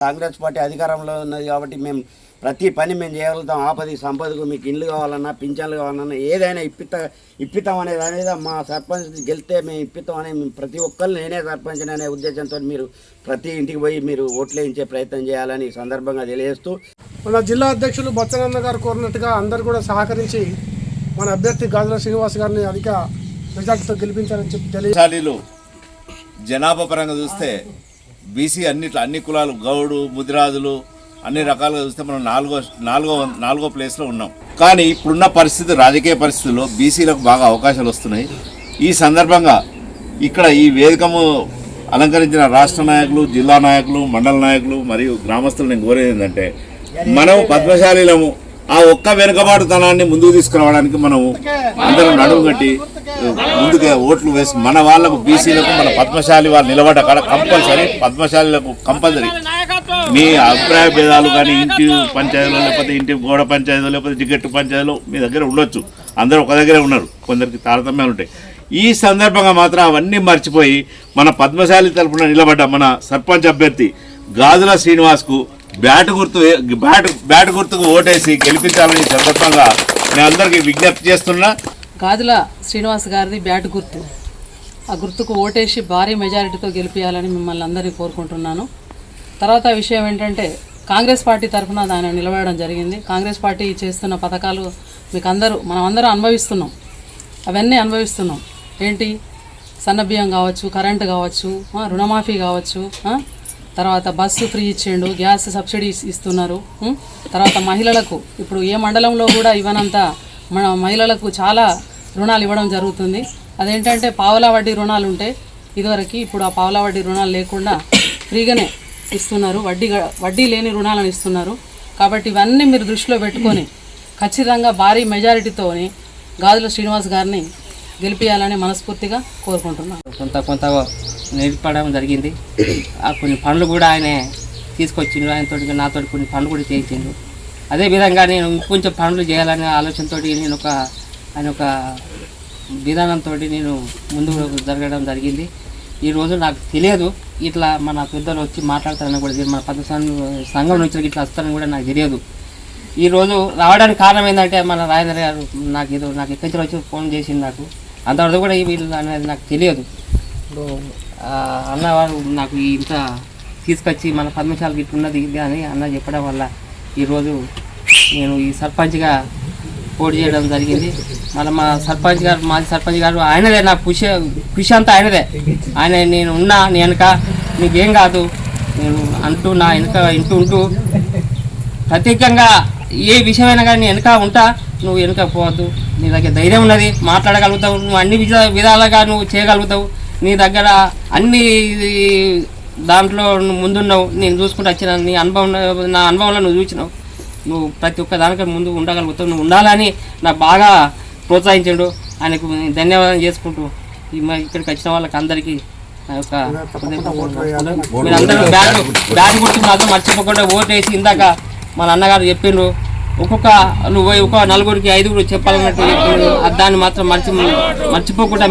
Congress party అధికారంలో ఉన్నది కాబట్టి మేము ప్రతి పని మేము చేయగలుగుతాం. ఆపది సంపదకు మీకు ఇండ్లు కావాలన్నా పింఛన్లు కావాలన్నా ఏదైనా ఇప్పిత ఇప్పితాం అనేది అనేది మా సర్పంచ్ గెలిస్తే మేము ఇప్పితాం అనే ప్రతి ఒక్కరు నేనే సర్పంచ్ అనే ఉద్దేశంతో మీరు ప్రతి ఇంటికి పోయి మీరు ఓట్లు వేయించే ప్రయత్నం చేయాలని సందర్భంగా తెలియజేస్తూ. మన జిల్లా అధ్యక్షులు బచ్చనన్న గారు కోరినట్టుగా అందరు కూడా సహకరించి మన అభ్యర్థి గాజుల శ్రీనివాస్ గారిని అధిక మెజార్టీతో గెలిపించాలని చెప్పి తెలియ శాలీలు జనాభా పరంగా చూస్తే బీసీ అన్నిట్లో అన్ని కులాలు గౌడు ముదిరాజులు అన్ని రకాలుగా చూస్తే మనం నాలుగో నాలుగో నాలుగో ప్లేస్లో ఉన్నాం. కానీ ఇప్పుడున్న పరిస్థితి రాజకీయ పరిస్థితుల్లో బీసీలకు బాగా అవకాశాలు వస్తున్నాయి. ఈ సందర్భంగా ఇక్కడ ఈ వేదికము అలంకరించిన రాష్ట్ర నాయకులు జిల్లా నాయకులు మండల నాయకులు మరియు గ్రామస్తులు నేను కోరేది ఏంటంటే మనం పద్మశాలీలము ఆ ఒక్క వెనుకబాటుతనాన్ని ముందుకు తీసుకురావడానికి మనము అందరం నడుము కట్టి ముందుగా ఓట్లు వేసి మన వాళ్ళకు బీసీలకు మన పద్మశాలి వాళ్ళు నిలబడ్డ అక్కడ కంపల్సరీ పద్మశాలిలకు కంపల్సరీ. మీ అభిప్రాయ భేదాలు కానీ ఇంటి పంచాయతీలో లేకపోతే ఇంటి గోడ పంచాయతీలో లేకపోతే టికెట్ పంచాయతీలో మీ దగ్గర ఉండొచ్చు. అందరూ ఒక దగ్గరే ఉన్నారు. కొందరికి తారతమ్యాలు ఉంటాయి. ఈ సందర్భంగా మాత్రం అవన్నీ మర్చిపోయి మన పద్మశాలి తరపున నిలబడ్డ మన సర్పంచ్ అభ్యర్థి గాజుల శ్రీనివాస్కు బ్యాట్ గుర్తు బ్యాట్ బ్యాట్ గుర్తుకు ఓటేసి గెలిపించాలని సందర్భంగా నేను అందరికీ విజ్ఞప్తి చేస్తున్నా. గాజుల శ్రీనివాస్ గారిది బ్యాట్ గుర్తు. ఆ గుర్తుకు ఓటేసి భారీ మెజారిటీతో గెలిపించాలని మిమ్మల్ని అందరినీ కోరుకుంటున్నాను. తర్వాత విషయం ఏంటంటే కాంగ్రెస్ పార్టీ తరఫున ఆయన నిలబడడం జరిగింది. కాంగ్రెస్ పార్టీ చేస్తున్న పథకాలు మీకు అందరూ మనం అందరూ అనుభవిస్తున్నాం. అవన్నీ అనుభవిస్తున్నాం. ఏంటి? సన్నబియ్యం కావచ్చు కరెంటు కావచ్చు రుణమాఫీ కావచ్చు తర్వాత బస్సు ఫ్రీ ఇచ్చిండు గ్యాస్ సబ్సిడీ ఇస్తున్నారు. తర్వాత మహిళలకు ఇప్పుడు ఏ మండలంలో కూడా ఇవ్వనంత మన మహిళలకు చాలా రుణాలు ఇవ్వడం జరుగుతుంది. అదేంటంటే పావలా వడ్డీ రుణాలు ఉంటాయి ఇదివరకు ఇప్పుడు ఆ పావలా వడ్డీ రుణాలు లేకుండా ఫ్రీగానే ఇస్తున్నారు. వడ్డీ గ- వడ్డీ లేని రుణాలను ఇస్తున్నారు. కాబట్టి ఇవన్నీ మీరు దృష్టిలో పెట్టుకొని ఖచ్చితంగా భారీ మెజారిటీతోని గాజుల శ్రీనివాస్ గారిని గెలిపించాలని మనస్ఫూర్తిగా కోరుకుంటున్నాను కొంత కొంత నేర్పడం జరిగింది. ఆ కొన్ని పనులు కూడా ఆయన తీసుకొచ్చిండు. ఆయనతో నాతో కొన్ని పనులు కూడా చేయించిండు. అదేవిధంగా నేను ఇంకొంచెం పనులు చేయాలనే ఆలోచనతో నేను ఒక ఆయన ఒక విధానంతో నేను ముందుకు జరగడం జరిగింది. ఈరోజు నాకు తెలియదు. ఇట్లా మన పెద్దలు వచ్చి మాట్లాడతారని కూడా మన పద్మ సంఘం- నుంచి ఇట్లా వస్తారని కూడా నాకు తెలియదు. ఈరోజు రావడానికి కారణం ఏంటంటే మన రాజేంద్ర గారు నాకు ఏదో నాకు ఎక్కడి నుంచి వచ్చి ఫోన్ చేసింది నాకు. అంతవరకు కూడా ఈ వీళ్ళు అనేది నాకు తెలియదు. ఇప్పుడు అన్నవారు నాకు ఇంత తీసుకొచ్చి మన పద్మశాలకి ఇట్లా ఉన్నది ఇది అని అన్న చెప్పడం వల్ల ఈరోజు నేను ఈ సర్పంచ్గా పోటీ చేయడం జరిగింది. మళ్ళీ మా సర్పంచ్ గారు మాజీ సర్పంచ్ గారు ఆయనదే నా కృషి కృషి అంతా ఆయనదే. ఆయన నేను ఉన్నా నేను వెనక నీకేం కాదు. నేను అంటూ నా వెనక ఇంటూ ఉంటూ ప్రత్యేకంగా ఏ విషయమైనా కానీ వెనక ఉంటా నువ్వు వెనక పోవద్దు. నీ దగ్గర ధైర్యం ఉన్నది మాట్లాడగలుగుతావు. నువ్వు అన్ని విధ విధాలుగా నువ్వు చేయగలుగుతావు. నీ దగ్గర అన్ని దాంట్లో నువ్వు ముందున్నావు. నేను చూసుకుంటూ వచ్చిన నీ అనుభవం నా అనుభవంలో నువ్వు చూసినావు నువ్వు ప్రతి ఒక్క దానికీ ముందు ఉండగలుగుతావు నువ్వు ఉండాలని నాకు బాగా ప్రోత్సహించాడు. ఆయనకు ధన్యవాదాలు చేసుకుంటూ ఈ మా ఇక్కడికి వచ్చిన వాళ్ళకి అందరికీ నా యొక్క మీరు అందరూ బ్యాట్ బ్యాట్ గుర్తు మాత్రం మర్చిపోకుండా ఓటు వేసి ఇందాక మన అన్నగారు చెప్పిండ్రు. ఒక్కొక్క నువ్వు ఒక నలుగురికి ఐదుగురు చెప్పాలన్నట్టు చెప్పిండ్రు. దాన్ని మాత్రం మర్చి మర్చిపోకుండా